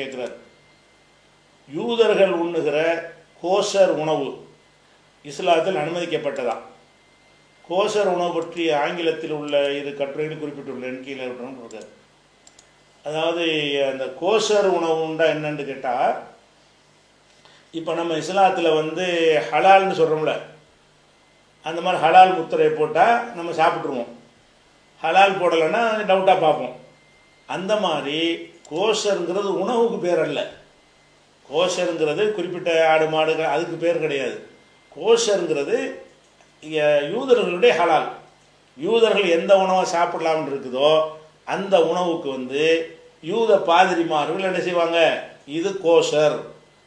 கேட்குறார். யூதர்கள் உண்ணுகிற கோஷர் உணவு இஸ்லாத்தில் அனுமதிக்கப்பட்டதா கோஷர் உணவு பற்றி ஆங்கிலத்தில் உள்ள இது கட்டுரைன்னு குறிப்பிட்டுள்ளேன் கீழே இருக்காரு அதாவது அந்த கோஷர் உணவுண்டா என்னன்னு கேட்டால் இப்போ நம்ம இஸ்லாத்தில் வந்து ஹலால்னு சொல்கிறோம்ல அந்த மாதிரி ஹலால் முத்திரையை போட்டால் நம்ம சாப்பிட்ருவோம் ஹலால் போடலைன்னா டவுட்டாக பார்ப்போம். அந்த மாதிரி கோஷருங்கிறது உணவுக்கு பேர் அல்ல. கோஷருங்கிறது குறிப்பிட்ட ஆடு மாடுகள் அதுக்கு பேர் கிடையாது. கோஷருங்கிறது யூதர்களுடைய ஹலால். யூதர்கள் எந்த உணவை சாப்பிடலாம்னு இருக்குதோ அந்த உணவுக்கு வந்து யூத பாதிரிமார்கள் என்ன செய்வாங்க? இது கோஷர்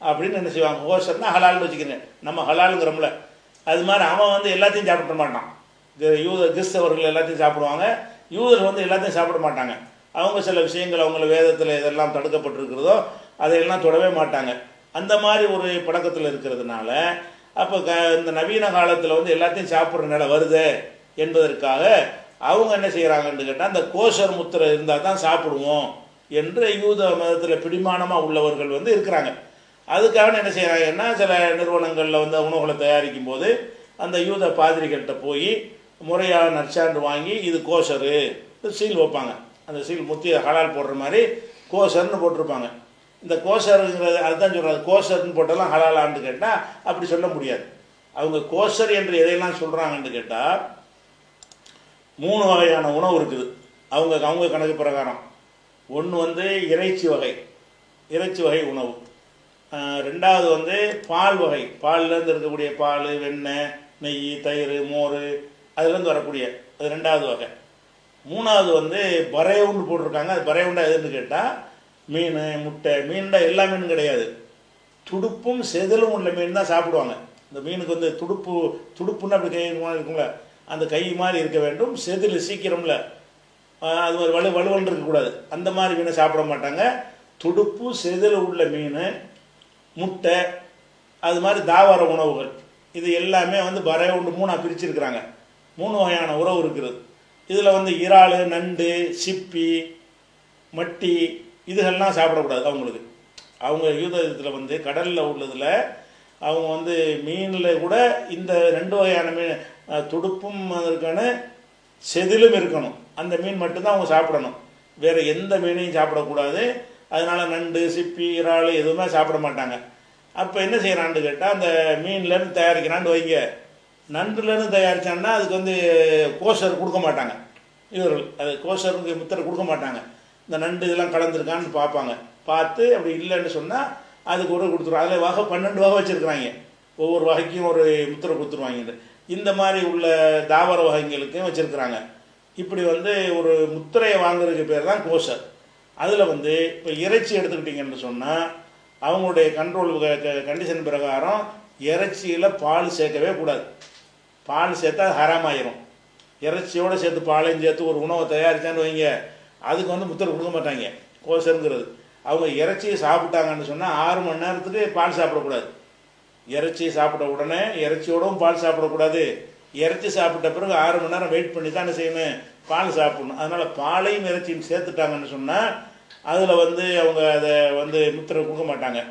அப்படின்னு என்ன செய்வாங்க? கோஷர்னா ஹலால்னு வச்சுக்கிறேன் நம்ம ஹலாலுங்கிறோம்ல. அது மாதிரி அவன் வந்து எல்லாத்தையும் சாப்பிட மாட்டான். யூத கிறிஸ்தவர்கள் எல்லாத்தையும் சாப்பிடுவாங்க. யூதர்கள் வந்து எல்லாத்தையும் சாப்பிட மாட்டாங்க. அவங்க சில விஷயங்கள் அவங்கள வேதத்தில் இதெல்லாம் தடுக்கப்பட்டிருக்கிறதோ அதையெல்லாம் தொடவே மாட்டாங்க. அந்த மாதிரி ஒரு பழக்கத்தில் இருக்கிறதுனால அப்போ க இந்த நவீன காலத்தில் வந்து எல்லாத்தையும் சாப்பிட்ற நிலை வருது என்பதற்காக அவங்க என்ன செய்கிறாங்கன்னு கேட்டால் அந்த கோஷர் முத்திரை இருந்தால் தான் சாப்பிடுவோம் என்று யூத மதத்தில் பிடிமானமாக உள்ளவர்கள் வந்து இருக்கிறாங்க. அதுக்காக என்ன செய்கிறாங்கன்னா சில நிறுவனங்களில் வந்து உணவுகளை தயாரிக்கும் போது அந்த யூத பாதிரிகள்கிட்ட போய் முறையாக நற்சான்று வாங்கி இது கோஷரு சீல் வைப்பாங்க. அந்த சீல் முத்தி ஹலால் போடுற மாதிரி கோசர்னு போட்டிருப்பாங்க. இந்த கோசருங்கிறது அதுதான் சொல்கிறாங்க கோசர்னு போட்டெல்லாம் ஹலாலான்னு கேட்டால் அப்படி சொல்ல முடியாது. அவங்க கோசர் என்று எதையெல்லாம் சொல்கிறாங்கன்னு கேட்டால் மூணு வகையான உணவு இருக்குது. அவங்க அவங்க கணக்கு பிரகாரம். ஒன்று வந்து இறைச்சி வகை. இறைச்சி வகை உணவு. ரெண்டாவது வந்து பால் வகை. பால்லேருந்து இருக்கக்கூடிய பால் வெண்ணெய் நெய் தயிர் மோர் அதுலேருந்து வரக்கூடிய அது ரெண்டாவது வகை. மூணாவது வந்து பறையவுண்டு போட்டிருக்காங்க. அது பறையவுண்டா எதுன்னு கேட்டால் மீன் முட்டை மீன்டா எல்லா மீனும் கிடையாது. துடுப்பும் செதிலும் உள்ள மீன் தான் சாப்பிடுவாங்க. இந்த மீனுக்கு வந்து துடுப்பு துடுப்புன்னு அப்படி கை இருக்கும்ல? அந்த கை மாதிரி இருக்க வேண்டும். செதில் சீக்கிரம்ல. அது ஒரு வலு வலுவல் இருக்கக்கூடாது. அந்த மாதிரி மீனை சாப்பிட மாட்டாங்க. துடுப்பு செதில் உள்ள மீன் முட்டை அது மாதிரி தாவர உணவுகள். இது எல்லாமே வந்து பறைய உண்டு மூணாக பிரிச்சிருக்கிறாங்க. மூணு வகையான உறவு இருக்குது. இதில் வந்து இறால் நண்டு சிப்பி மட்டி இதுகள்லாம் சாப்பிடக்கூடாது அவங்களுக்கு. அவங்க யூதத்தில் வந்து கடலில் உள்ளதில் அவங்க வந்து மீனில் கூட இந்த ரெண்டு வகையான மீன் துடுப்பும் அதற்கான செதிலும் இருக்கணும். அந்த மீன் மட்டும்தான் அவங்க சாப்பிடணும். வேறு எந்த மீனையும் சாப்பிடக்கூடாது. அதனால நண்டு சிப்பி இறால் எதுவுமே சாப்பிட மாட்டாங்க. அப்போ என்ன செய்கிறான்னு கேட்டால் அந்த மீன்லேருந்து தயாரிக்கிறான்னு வைங்க. நண்டுலேருந்து தயாரித்தான்னா அதுக்கு வந்து கோஷர் கொடுக்க மாட்டாங்க. இவர்கள் அது கோஷருக்கு முத்திரை கொடுக்க மாட்டாங்க. இந்த நண்டு இதெல்லாம் கலந்துருக்கான்னு பார்ப்பாங்க. பார்த்து அப்படி இல்லைன்னு சொன்னால் அதுக்கு ஒரு கொடுத்துருவாங்க. அதில் வகை பன்னெண்டு வகை வச்சுருக்குறாங்க. ஒவ்வொரு வகைக்கும் ஒரு முத்திரை கொடுத்துருவாங்க இந்த மாதிரி உள்ள தாவர வகைங்களுக்கும் வச்சுருக்குறாங்க. இப்படி வந்து ஒரு முத்திரையை வாங்குறதுக்கு பேர் தான் கோஷர். அதில் வந்து இப்போ இறைச்சி எடுத்துக்கிட்டிங்கன்னு சொன்னால் அவங்களுடைய கண்ட்ரோல் கண்டிஷன் பிரகாரம் இறைச்சியில் பால் சேர்க்கவே கூடாது. பால் சேர்த்தா ஹராமாயிரும். இறைச்சியோட சேர்த்து பாலையும் சேர்த்து ஒரு உணவை தயாரித்தான்னு வைங்க. அதுக்கு வந்து முத்திரை கொடுக்க மாட்டாங்க. கோசருங்கிறது. அவங்க இறைச்சியை சாப்பிட்டாங்கன்னு சொன்னால் ஆறு மணி நேரத்துக்கு பால் சாப்பிடக்கூடாது. இறைச்சி சாப்பிட்ட உடனே இறைச்சியோடவும் பால் சாப்பிடக்கூடாது. இறைச்சி சாப்பிட்ட பிறகு ஆறு மணி நேரம் வெயிட் பண்ணி தான் என்ன செய்யணும் பால் சாப்பிடணும். அதனால் பாலையும் இறைச்சியும் சேர்த்துட்டாங்கன்னு சொன்னால் அதில் வந்து அவங்க அதை வந்து முத்திரை கொடுக்க மாட்டாங்க.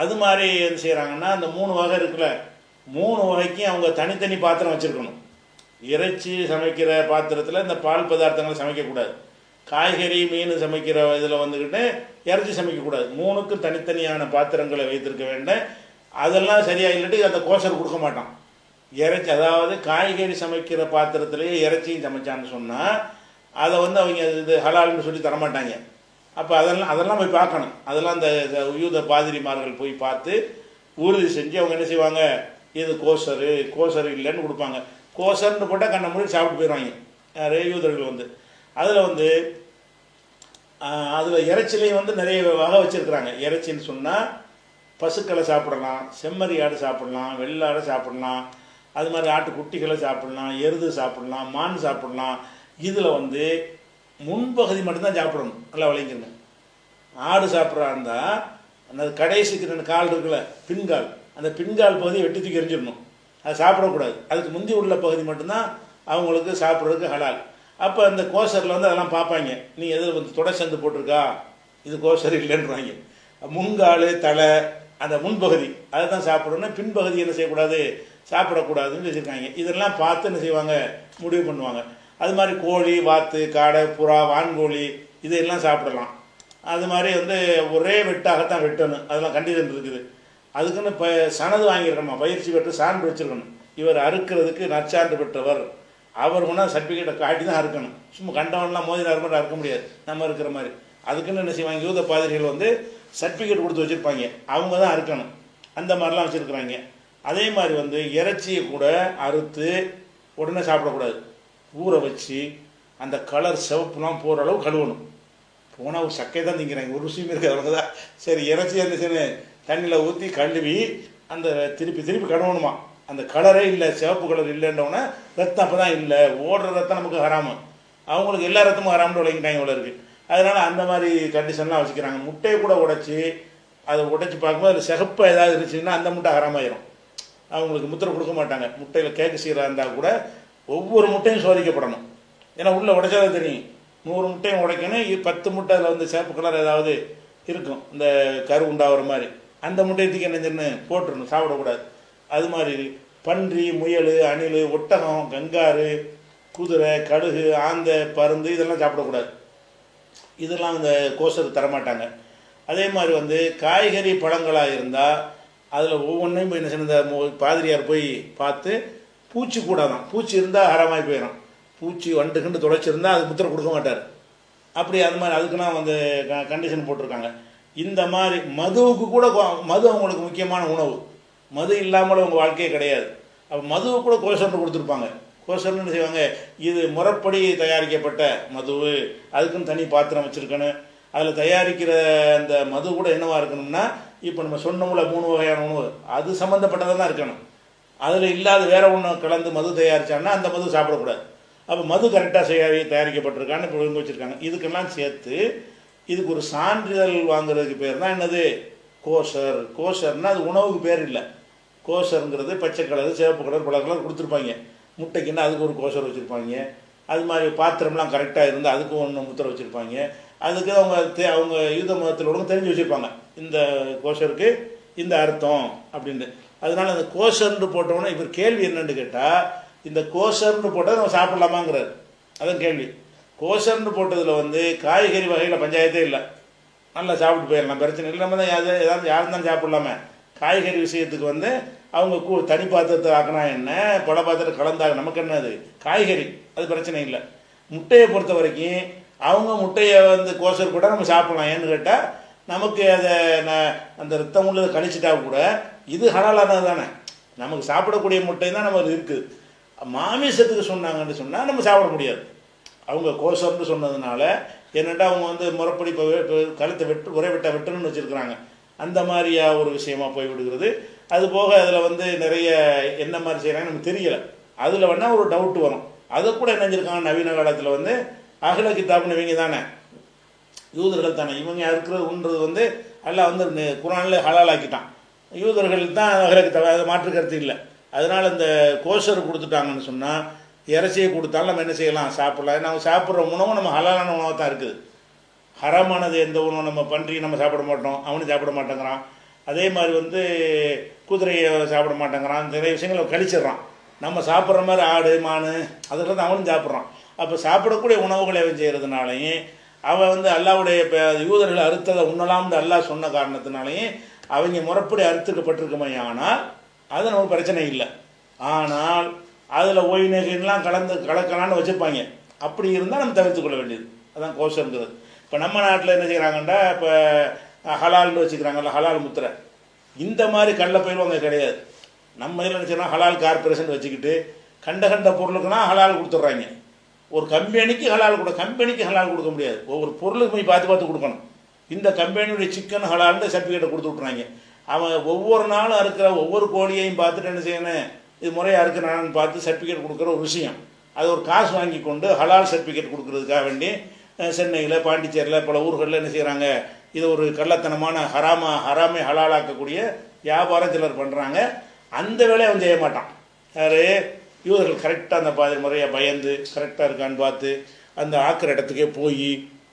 அது மாதிரி என்ன செய்கிறாங்கன்னா அந்த மூணு வகை இருக்குல்ல. மூணு வகைக்கும் அவங்க தனித்தனி பாத்திரம் வச்சுருக்கணும். இறைச்சி சமைக்கிற பாத்திரத்தில் இந்த பால் பதார்த்தங்களை சமைக்கக்கூடாது. காய்கறி மீன் சமைக்கிற இதில் வந்துக்கிட்டு இறைச்சி சமைக்கக்கூடாது. மூணுக்கும் தனித்தனியான பாத்திரங்களை வைத்திருக்க வேண்டும் அதெல்லாம் சரியாக இல்லாட்டி அந்த கோசர் கொடுக்க மாட்டான். இறைச்சி அதாவது காய்கறி சமைக்கிற பாத்திரத்திலேயே இறைச்சியும் சமைச்சான்னு சொன்னால் அதை வந்து அவங்க இது ஹலால்னு சொல்லி தரமாட்டாங்க. அப்போ அதெல்லாம் அதெல்லாம் போய் பார்க்கணும். அதெல்லாம் அந்த இந்த யூத பாதிரிமார்கள் போய் பார்த்து உறுதி செஞ்சு அவங்க என்ன செய்வாங்க? இது கோசரு கோசரு இல்லைன்னு கொடுப்பாங்க. கோசர்னு போட்டால் கண்ணை மூடி சாப்பிட்டு போயிடுவாங்க. ரேயூதர்கள் யூதர்கள் வந்து. அதில் வந்து அதில் இறைச்சிலையும் வந்து நிறைய வகை வச்சுருக்குறாங்க. இறைச்சின்னு சொன்னால் பசுக்களை சாப்பிடலாம் செம்மறி ஆடு சாப்பிடலாம் வெள்ளாடை சாப்பிடலாம் அது மாதிரி ஆட்டு குட்டிகளை சாப்பிடலாம் எருது சாப்பிடலாம் மான் சாப்பிடலாம். இதில் வந்து முன்பகுதி மட்டும்தான் சாப்பிடணும். நல்லா விளைஞ்சிருங்க ஆடு சாப்பிட்றா இருந்தால் அந்த கடைசிக்கு ரெண்டு கால் இருக்குல்ல பின்கால். அந்த பின்கால் பகுதியை வெட்டி தூக்கி எரிஞ்சிடணும் அது சாப்பிடக்கூடாது. அதுக்கு முந்தி உள்ள பகுதி மட்டும்தான் அவங்களுக்கு சாப்பிட்றதுக்கு ஹலால். அப்போ அந்த கோசரில் வந்து அதெல்லாம் பார்ப்பாங்க. நீ எதில் வந்து தொடை சந்து போட்டிருக்கா? இது கோசர் இல்லைன்றாங்க. முங்கால் தலை அந்த முன்பகுதி. அதை தான் சாப்பிடணும் பின்பகுதி என்ன செய்யக்கூடாது? சாப்பிடக்கூடாதுன்னு வச்சுருக்காங்க இதெல்லாம் பார்த்து என்ன செய்வாங்க? முடிவு பண்ணுவாங்க. அது மாதிரி கோழி வாத்து காடை புறா வான்கோழி இதையெல்லாம் சாப்பிடலாம். அது மாதிரி வந்து ஒரே வெட்டாகத்தான் வெட்டணும். அதெல்லாம் கண்டிஷன் இருக்குது. அதுக்குன்னு ப சனது வாங்கியிருக்கணுமா பயிற்சி பெற்று சான்று வச்சிருக்கணும். இவர் அறுக்கிறதுக்கு நற்சான்று பெற்றவர். அவர் கொண்டா சர்டிஃபிகேட்டை காட்டி தான் அறுக்கணும். சும்மா கண்டவன்லாம் மோதினார் மாதிரி அறுக்க முடியாது. நம்ம இருக்கிற மாதிரி. அதுக்குன்னு என்ன செய்வாங்க? யூத பாதிரிகள் வந்து சர்டிஃபிகேட் கொடுத்து வச்சுருப்பாங்க. அவங்க தான் அறுக்கணும். அந்த மாதிரிலாம் வச்சுருக்குறாங்க. அதே மாதிரி வந்து இறைச்சியை கூட அறுத்து உடனே சாப்பிடக்கூடாது. ஊற வச்சு அந்த கலர் சிவப்புலாம் போகிற அளவு கழுவணும். போனால் ஒரு சக்கையை தான் திங்கிறாங்க. ஒரு விஷயம் இருக்குது. அவங்க தான் சரி இறைச்சி என்ன செய்யணும்? தண்ணியில் ஊற்றி கழுவி அந்த திருப்பி திருப்பி கழுவணுமா? அந்த கலரே இல்லை சிவப்பு கலர் இல்லைன்றவுடனே ரத்தம் அப்போ தான் இல்லை. ஓடுற ரத்தம் நமக்கு ஹராமு. அவங்களுக்கு எல்லா ரத்தமும் ஹராம்னு உழைக்கிட்டாங்க இவ்வளோ இருக்குது அதனால் அந்த மாதிரி கண்டிஷன்லாம் வச்சுக்கிறாங்க. முட்டையை கூட உடைச்சி அதை உடைச்சி பார்க்கும்போது அதில் சிகப்பு ஏதாவது இருந்துச்சுன்னா அந்த முட்டை ஹராமாயிரும். அவங்களுக்கு முத்திரை கொடுக்க மாட்டாங்க. முட்டையில் கேக்கு சீராக இருந்தால் கூட ஒவ்வொரு முட்டையும் சோதிக்கப்படணும். ஏன்னா உள்ளே உடைச்சாதான் தெரியும். நூறு முட்டையும் உடைக்கணும். பத்து முட்டை அதில் வந்து சிவப்பு கலர் ஏதாவது இருக்கும். இந்த கரு உண்டாகிற மாதிரி. அந்த முட்டையத்துக்கு என்ன சென்னு போட்டுருணும் சாப்பிடக்கூடாது அது மாதிரி பன்றி முயல் அணில் ஒட்டகம் கங்காரு குதிரை கடுகு ஆந்த பருந்து இதெல்லாம் சாப்பிடக்கூடாது இதெல்லாம் அந்த கோசர் தரமாட்டாங்க. அதே மாதிரி வந்து காய்கறி பழங்களாக இருந்தால் அதில் ஒவ்வொன்றையும் போய் என்ன செய்யணும், இந்த பாதிரியார் போய் பார்த்து பூச்சி கூடாதான் பூச்சி இருந்தால் ஹரமாகி போயிடும் பூச்சி வண்டு கண்டு தொலைச்சிருந்தா அது முத்திரை கொடுக்க மாட்டார். அப்படி அது மாதிரி அதுக்குன்னா வந்து கண்டிஷன் போட்டிருக்காங்க. இந்த மாதிரி மதுவுக்கு கூட மது அவங்களுக்கு முக்கியமான உணவு. மது இல்லாமல் அவங்க வாழ்க்கையே கிடையாது. அப்போ மதுவு கூட கோசர்னு கொடுத்துருப்பாங்க. கோசர்னு என்ன செய்வாங்க? இது முறைப்படி தயாரிக்கப்பட்ட மது அதுக்குன்னு தனி பாத்திரம் வச்சுருக்கணும். அதில் தயாரிக்கிற அந்த மது கூட என்னவாக இருக்கணும்னா இப்போ நம்ம சொன்னோம்ல மூணு வகையான உணவு. அது சம்மந்தப்பட்டதாக தான் இருக்கணும். அதில் இல்லாத வேற ஒன்று கலந்து மது தயாரிச்சாங்கன்னா அந்த மது சாப்பிடக்கூடாது. அப்போ மது கரெக்டாக செய்ய தயாரிக்கப்பட்டிருக்கான்னு இப்போ ஒழுங்கு வச்சுருக்காங்க. இதுக்கெல்லாம் சேர்த்து இதுக்கு ஒரு சான்றிதழ் வாங்குறதுக்கு பேர் தான் என்னது? கோஷர். கோஷர்னால் அது உணவுக்கு பேர் இல்லை. கோஷருங்கிறது பச்சை கலர் சிவப்பு கலர் பல கலர் கொடுத்துருப்பாங்க. முட்டைக்குன்னா அதுக்கு ஒரு கோஷர் வச்சுருப்பாங்க. அது மாதிரி பாத்திரம்லாம் கரெக்டாக இருந்து அதுக்கு ஒன்று முத்திரை வச்சுருப்பாங்க. அதுக்கு அவங்க தே அவங்க யூத மதத்தில் உள்ளவங்க தெரிஞ்சு வச்சுருப்பாங்க. இந்த கோஷருக்கு இந்த அர்த்தம் அப்படின்ட்டு. அதனால அந்த கோஷர்னு போட்டோன்னே இப்போ கேள்வி என்னன்னு கேட்டால் இந்த கோஷர்னு போட்டால் நம்ம சாப்பிட்லாமாங்கிறார். அதான் கேள்வி. கோஷர்னு போட்டதில் வந்து காய்கறி வகையில் பஞ்சாயத்தே இல்லை. நல்லா சாப்பிட்டு போயிடலாம் பிரச்சனை இல்லை. நம்ம தான் யாரு ஏதாவது யாரும் தான் சாப்பிடலாமே. காய்கறி விஷயத்துக்கு வந்து அவங்க கூ தனி பாத்திரத்தை ஆக்கினா என்ன? பல பாத்திரத்தை கலந்தாங்க நமக்கு என்ன அது? காய்கறி. அது பிரச்சனை இல்லை. முட்டையை பொறுத்த வரைக்கும் அவங்க முட்டையை வந்து கோசர் கூட நம்ம சாப்பிடலாம். ஏன்னு கேட்டால் நமக்கு அதை நான் அந்த ரத்தம் உள்ளதை கழிச்சிட்டா கூட இது ஹலாலானது தானே. நமக்கு சாப்பிடக்கூடிய முட்டை தான் நமக்கு இருக்குது. மாமிசத்துக்கு சொன்னாங்கன்னு சொன்னால் நம்ம சாப்பிட முடியாது. அவங்க கோசர்னு சொன்னதுனால என்னென்னா அவங்க வந்து முறைப்படி இப்போ கழுத்தை வெட்டு உரை வெட்ட வெட்டணும்னு வச்சுருக்குறாங்க. அந்த மாதிரியா ஒரு விஷயமா போய் விடுகிறது. அது போக அதில் வந்து நிறைய என்ன மாதிரி செய்கிறாங்க நமக்கு தெரியலை. அதில் வேணால் ஒரு டவுட் வரும். அதை கூட என்ன செஞ்சிருக்காங்க? நவீன காலத்தில் வந்து அகல கித்தாப்னு இவங்க தானே. யூதர்கள் தானே. இவங்க இருக்கிறதுன்றது வந்து எல்லாம் வந்து குரானில் குரான்ல ஆக்கிட்டான் யூதர்கள் தான் அகலக்கு கித்தாப் அது மாற்று கருத்து இல்லை. அதனால் இந்த கோஷர் கொடுத்துட்டாங்கன்னு சொன்னால் இறைச்சியை கொடுத்தாலும் நம்ம என்ன செய்யலாம்? சாப்பிடலாம். நம்ம சாப்பிட்ற உணவும் நம்ம ஹலாலான உணவாக தான் இருக்குது. ஹரமானது எந்த உணவு நம்ம பன்றி நம்ம சாப்பிட மாட்டோம். அவனும் சாப்பிட மாட்டேங்கிறான். அதே மாதிரி வந்து குதிரையை சாப்பிட மாட்டேங்கிறான். நிறைய விஷயங்களை கழிச்சிடுறான். நம்ம சாப்பிட்ற மாதிரி ஆடு மான் அதெல்லாம் தான் அவனும் சாப்பிட்றான். அப்போ சாப்பிடக்கூடிய உணவுகளை அவன் செய்கிறதுனாலையும் அவன் வந்து அல்லாவுடைய இப்போ யூதர்கள் அறுத்ததை உண்ணலாம்னு அல்லாஹ் சொன்ன காரணத்தினாலையும் அவங்க முறைப்படி அறுத்துக்கப்பட்டிருக்குமே ஆனால் அது நமக்கு பிரச்சனை இல்லை. ஆனால் அதில் ஓய் நகைலாம் கலந்து கலக்கலான்னு வச்சுருப்பாங்க அப்படி இருந்தால் நம்ம தவிர்த்து கொள்ள வேண்டியது. அதான் கோஷங்கிறது இப்போ நம்ம நாட்டில் என்ன செய்கிறாங்கன்னா இப்போ ஹலால்னு வச்சுக்கிறாங்கல்ல ஹலால் முத்திரை. இந்த மாதிரி கள்ள பயிர்வங்க கிடையாது. நம்ம இதில் நினச்சோன்னா ஹலால் கார்பரேஷன் வச்சுக்கிட்டு கண்ட கண்ட பொருளுக்குனா ஹலால் கொடுத்துட்றாங்க. ஒரு கம்பெனிக்கு ஹலால் கொடு கம்பெனிக்கு ஹலால் கொடுக்க முடியாது. ஒவ்வொரு பொருளுக்கு போய் பார்த்து பார்த்து கொடுக்கணும். இந்த கம்பெனியுடைய சிக்கன் ஹலால்னு சர்டிஃபிகேட்டை கொடுத்து விட்றாங்க அவன் ஒவ்வொரு நாளும் அறுக்கிற ஒவ்வொரு கோழியையும் பார்த்துட்டு என்ன செய்யணும்? இது முறையாக இருக்கிறான்னு பார்த்து சர்டிஃபிகேட் கொடுக்குற ஒரு விஷயம். அது ஒரு காசு வாங்கி கொண்டு ஹலால் சர்டிஃபிகேட் கொடுக்குறதுக்காக வேண்டி சென்னையில் பாண்டிச்சேரியில் பல ஊர்களில் என்ன செய்கிறாங்க இது ஒரு கள்ளத்தனமான ஹராமா ஹராமை ஹலாலாக்கக்கூடிய வியாபாரம் சிலர் பண்ணுறாங்க அந்த வேலையை அவன் செய்ய மாட்டான். யார்? யூதர்கள் கரெக்டாக அந்த பாதி முறையாக பயந்து கரெக்டாக இருக்கான்னு பார்த்து அந்த ஆக்கிற இடத்துக்கே போய்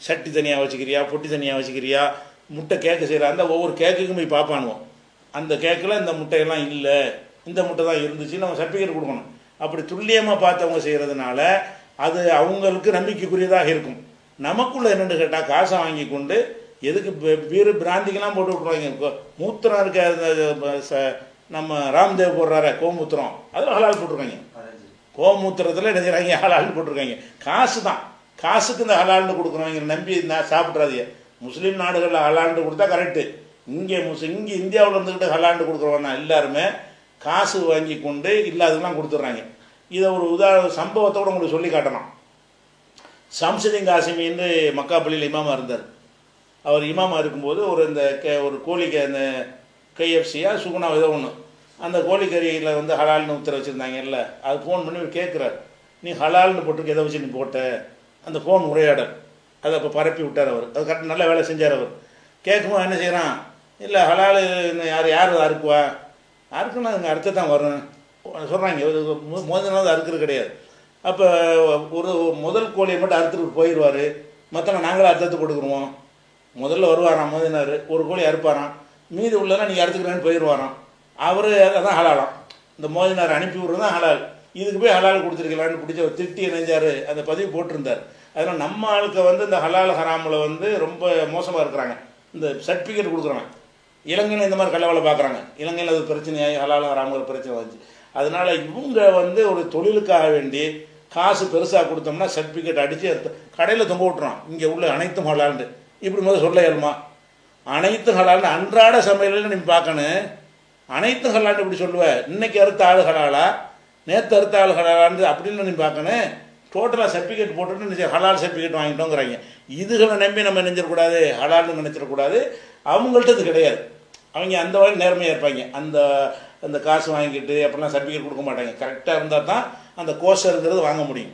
சட்டி தனியாக வச்சுக்கிறியா பொட்டி தனியாக வச்சுக்கிறியா முட்டை கேக்கு செய்கிறாங்க ஒவ்வொரு கேக்குக்கும் போய் பார்ப்பானுவோம் அந்த கேக்கில் இந்த முட்டையெல்லாம் இல்லை. இந்த முட்டை தான் இருந்துச்சு நம்ம சர்டிஃபிகேட் கொடுக்கணும். அப்படி துல்லியமாக பார்த்தவங்க செய்கிறதுனால அது அவங்களுக்கு நம்பிக்கைக்குரியதாக இருக்கும். நமக்குள்ள என்னென்னு கேட்டால் காசை வாங்கி கொண்டு எதுக்கு பீ- பீரு பிராந்திக்கெல்லாம் போட்டு விட்ருவாங்க மூத்திரம் இருக்க ச- நம்ம ராம்தேவ் போடுறாரு கோமூத்திரம். அதில் ஹலால் போட்டிருக்காங்க. கோமூத்திரத்தில் என்ன செய்கிறாங்க ஹலால்னு போட்டிருக்காங்க. காசு தான். காசுக்கு இந்த ஹலால்னு கொடுக்குறவங்க நம்பி நான் சாப்பிட்றாதீங்க. முஸ்லீம் நாடுகளில் ஹலால்னு கொடுத்தா கரெக்டு இங்கே முஸ் இங்கே இந்தியாவில் இருந்துக்கிட்டு ஹலால்னு கொடுக்குறவங்க எல்லாருமே. காசு வாங்கி கொண்டு இல்லாததுலாம் கொடுத்துட்றாங்க. இதை ஒரு உதாரண சம்பவத்தோடு உங்களுக்கு சொல்லி காட்டணும் சம்சதின் காசிமி என்று மக்காப்பள்ளியில் இமாமா இருந்தார். அவர் இமாமா இருக்கும்போது ஒரு இந்த கே ஒரு கோழிக்கு அந்த கைஎஃப்சியாக சுகுணா ஏதோ ஒன்று அந்த கோழிக்கறியில் வந்து ஹலால்னு உத்தரவு வச்சுருந்தாங்கல்ல அது ஃபோன் பண்ணி இவர் கேட்குறாரு. நீ ஹலால்னு போட்டிருக்க எதை வச்சு நீ போட்ட? அந்த ஃபோன் உரையாடல். அதை அப்போ பரப்பி விட்டார் அவர். அது கரெக்ட் நல்ல வேலை செஞ்சார் அவர். கேட்கும்போது என்ன செய்கிறான் இல்லை ஹலால் யார் யார் அறுக்குவா அறுக்குன்னா அதுங்க அறுத்து தான் வரும். சொல்கிறாங்க முதல் நாள் அறுக்கிறது கிடையாது. அப்போ ஒரு முதல் கோழியை மட்டும் அறுத்துட்டு போயிடுவார் மற்றவங்க நாங்களே அறுத்து கொடுக்குருவோம் முதல்ல வருவாராம் மோதினார். ஒரு கோழி அறுப்பாராம். மீதி உள்ளதெல்லாம் நீங்கள் அறுத்துக்கிறேன்னு போயிடுவாராம் அவர் அதான் ஹலாலாம். இந்த மோதினார் அனுப்பி விட்றது தான் ஹலால். இதுக்கு போய் ஹலால் கொடுத்துருக்கலான்னு பிடிச்ச ஒரு திட்டி இணைஞ்சார். அந்த பதிவு போட்டிருந்தார். அதனால் நம்ம ஆளுக்கு வந்து இந்த ஹலால் ஹராமில் வந்து ரொம்ப மோசமாக இருக்கிறாங்க. இந்த சர்டிஃபிகேட் கொடுக்குறாங்க இலங்கையில் இந்த மாதிரி கள்ளவலை பார்க்குறாங்க. இலங்கையில் அது பிரச்சனையாகி ஹலால் ஹராமுங்கிற பிரச்சனை வந்துச்சு. அதனால் இவங்க வந்து ஒரு தொழிலுக்காக வேண்டி காசு பெருசாக கொடுத்தோம்னா சர்டிஃபிகேட் அடித்து கடையில் தொங்க விட்டுறான். இங்கே உள்ள அனைத்தும் ஹலால்னு. இப்படி முதல்ல சொல்ல இயலுமா? அனைத்து ஹலால்னு அன்றாட சமையலில் நீ பார்க்கணும். அனைத்து ஹலால்னு இப்படி சொல்லுவேன் இன்னைக்கு அறுத்த ஆள் ஹலாலா? நேற்று அறுத்த ஆள் ஹலாலான்னு அப்படின்னு நீ பார்க்கணும். டோட்டலாக சர்டிஃபிகேட் போட்டுட்டு ஹலால் சர்டிஃபிகேட் வாங்கிட்டோங்கிறாங்க. இதுகளை நம்பி நம்ம நினைச்சிடக்கூடாது ஹலால்னு நினச்சிடக்கூடாது. அவங்கள்ட்ட இது கிடையாது. அவங்க அந்த வகையில் நேர்மையாக இருப்பாங்க. அந்த அந்த காசு வாங்கிட்டு அப்படிலாம் சர்டிஃபிகேட் கொடுக்க மாட்டாங்க. கரெக்டாக இருந்தால் தான் அந்த கோர்ஸ் வாங்க முடியும்.